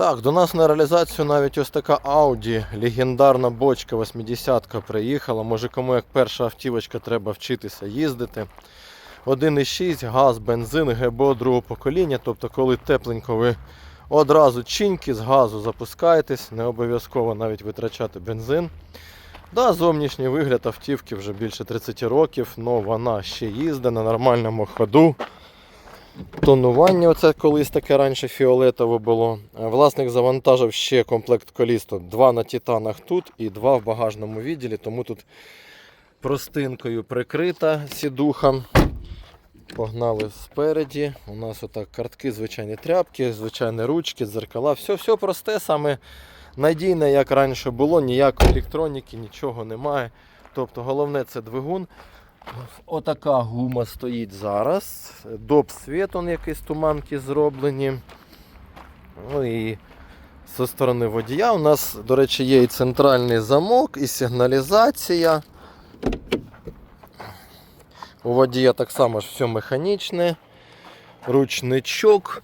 Так, до нас на реалізацію навіть ось така Audi, легендарна бочка 80-ка приїхала. Може кому як перша автівочка треба вчитися їздити. 1,6 газ, бензин, ГБО другого покоління. Тобто, коли тепленько ви одразу чиньки з газу запускаєтесь, не обов'язково навіть витрачати бензин. Да, зовнішній вигляд автівки вже більше 30 років, але вона ще їздить на нормальному ходу. Тонування, оце колись таке раніше фіолетове було. Е, Власник завантажив ще комплект коліс. Два на титанах тут і два в багажному відділі, тому тут простинкою прикрита сідуха. Погнали спереді. У нас отак картки, звичайні тряпки, звичайні ручки, дзеркала. Все, все просте, саме надійне, як раніше було, ніякої електроніки, нічого немає. Тобто головне це двигун. Отака гума стоїть зараз. Доп світ, он якісь туманки зроблені. Ну і зі сторони водія у нас, до речі, є і центральний замок, і сигналізація. У водія так само ж все механічне. Ручничок,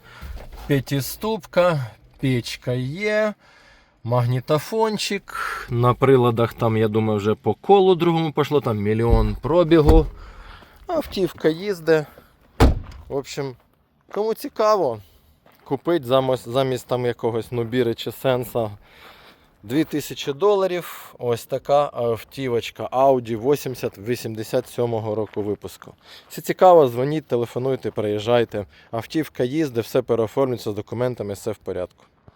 п'ятиступка, печка є, магнітофончик. На приладах там, я думаю, вже по колу другому пішло, там мільйон пробігу. Автівка їздить. В общем, кому цікаво, купить замість, замість там якогось нубіри чи сенса 2000 доларів. Ось така автівочка Audi 80 87 року випуску. Все цікаво, дзвоніть, телефонуйте, приїжджайте. Автівка їздить, все переоформлюється з документами, все в порядку.